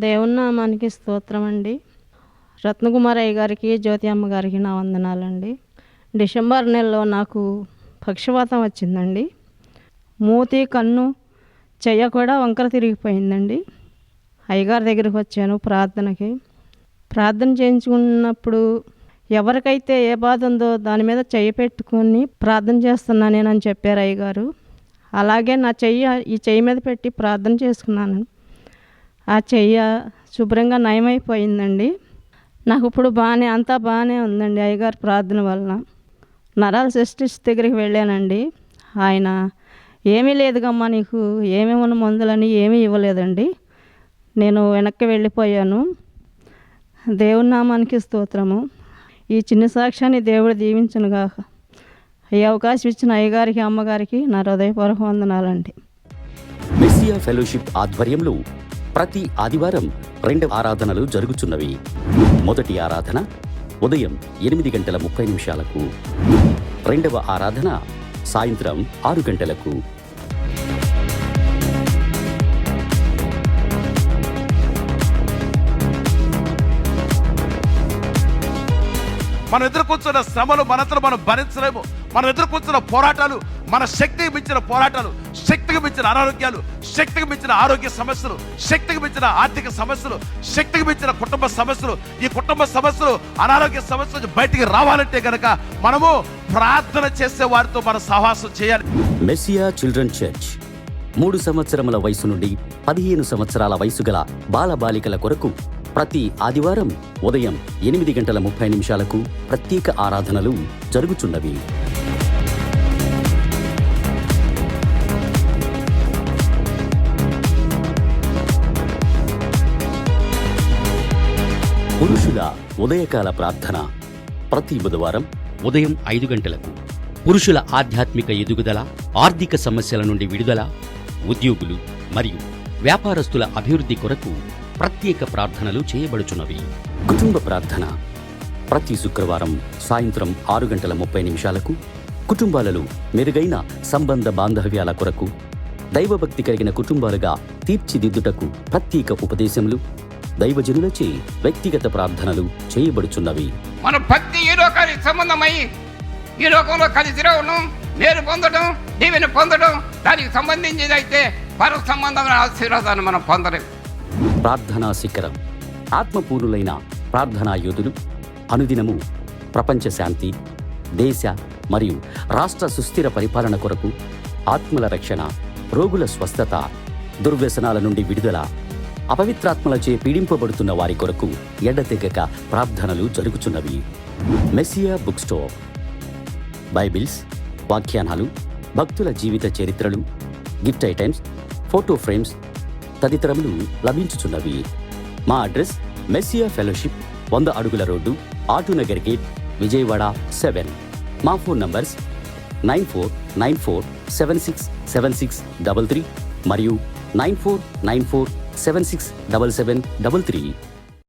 దేవుని నామానికి స్తోత్రం అండి రత్నకుమార్ గారికి జ్యోతి అమ్మ గారికి నా వందనాలండి. డిసెంబర్ నెలలో నాకు పక్షవాతం వచ్చిందండి. మూతి కన్ను చెయ్య కూడా వంకర తిరిగిపోయిందండి. అయ్యగారి దగ్గరికి వచ్చాను ప్రార్థనకి. ప్రార్థన చేయించుకున్నప్పుడు ఎవరికైతే ఏ బాధ ఉందో దాని మీద చెయ్యి పెట్టుకొని ప్రార్థన చేస్తున్నా నేనని చెప్పారు అయ్యగారు. అలాగే నా చెయ్యి ఈ చెయ్యి మీద పెట్టి ప్రార్థన చేసుకున్నాను. ఆ చెయ్య శుభ్రంగా నయమైపోయిందండి. నాకు ఇప్పుడు బాగానే అంతా బాగానే ఉందండి అయ్యగారి ప్రార్థన వలన. నరాల సిస్టిస్ దగ్గరికి వెళ్ళానండి. ఆయన ఏమీ లేదుగమ్మా నీకు ఏమేమి మందులని ఏమీ ఇవ్వలేదండి. నేను వెనక్కి వెళ్ళిపోయాను. దేవుని నామానికి స్తోత్రము. ఈ చిన్న సాక్ష్యాన్ని దేవుడు దీవించనుగా. ఈ అవకాశం ఇచ్చిన అయ్యగారికి అమ్మగారికి నా హృదయపూర్వక వందనాలండి. మెస్సియా ఫెలోషిప్ ఆధ్వర్యంలో ప్రతి ఆదివారం రెండు ఆరాధనలు జరుగుచున్నవి మొదటి ఆరాధన ఉదయం ఎనిమిది గంటల ముప్పై నిమిషాలకు. రెండవ ఆరాధన సాయంత్రం ఆరు గంటలకు. మనం ఎదుర్కొంటున్న శ్రమలు మనతో మనం భరించలేము. మనం ఎదుర్కొంటున్న పోరాటాలు మన శక్తికి మించిన పోరాటాలు శక్తికి మించిన అనారోగ్యాలు శక్తికి మించిన ఆరోగ్య సమస్యలు శక్తికి మించిన ఆర్థిక సమస్యలు శక్తికి మించిన కుటుంబ సమస్యలు. ఈ కుటుంబ సమస్యలు అనారోగ్య సమస్యలు బయటికి రావాలంటే గనక మనము ప్రార్థన చేసే వారితో మన సహవాసం చేయాలి. Messiah children church. మూడు సంవత్సరముల వయసు నుండి పదిహేను సంవత్సరాల వయసు గల బాలబాలికల కొరకు ప్రతి ఆదివారం ఉదయం ఎనిమిది గంటల ముప్పై నిమిషాలకు ప్రత్యేక ఆరాధనలు జరుగుచున్నవి. పురుషుల ఉదయకాల ప్రార్థన ప్రతి బుధవారం ఉదయం ఐదు గంటలకు. పురుషుల ఆధ్యాత్మిక ఎదుగుదల ఆర్థిక సమస్యల నుండి విడుదల ఉద్యోగులు మరియు వ్యాపారస్తుల అభివృద్ధి కొరకు ప్రత్యేక ప్రార్థనలు చేయబడుచున్నవి. కుటుంబ ప్రార్థన ప్రతి శుక్రవారం సాయంత్రం ఆరు గంటల ముప్పై నిమిషాలకు కుటుంబాలలో మెరుగైన సంబంధ బాంధవ్యాల కొరకు దైవభక్తి కలిగిన కుటుంబాలుగా తీర్చిదిద్దుటకు ప్రత్యేక ఉపదేశములు దైవజనులచే వ్యక్తిగత ప్రార్థనలు చేయబడుచున్నవి. మన భక్తి ఈ లోకానికి సంబంధమై ఈ లోకంలో కలిసి రావడం నేరు పొందడం దీవెని పొందడం దానికి సంబంధించిందైతే పర సంబంధమైన ఆశీర్వాదాన్ని మనం పొందలేం ప్రార్థనా శిఖరం ఆత్మపూర్ణులైన ప్రార్థనా యోధులు అనుదినము ప్రపంచ శాంతి దేశ మరియు రాష్ట్ర సుస్థిర పరిపాలన కొరకు ఆత్మల రక్షణ రోగుల స్వస్థత దుర్వ్యసనాల నుండి విడుదల అపవిత్రాత్మలచే పీడింపబడుతున్న వారి కొరకు ఎడతెగక ప్రార్థనలు జరుగుచున్నవి. Messiah book store. బైబిల్స్ వాఖ్యానాలు భక్తుల జీవిత చరిత్రలు గిఫ్ట్ ఐటమ్స్ ఫోటో ఫ్రేమ్స్ తదితరములు లభించుచున్నవి. మా అడ్రస్ మెస్సియా ఫెలోషిప్ వంద అడుగుల road Autonagar gate Vijayawada seven. మా phone numbers nine four nine four seven six seven six double three మరియు నైన్ ఫోర్ నైన్ ఫోర్ 767733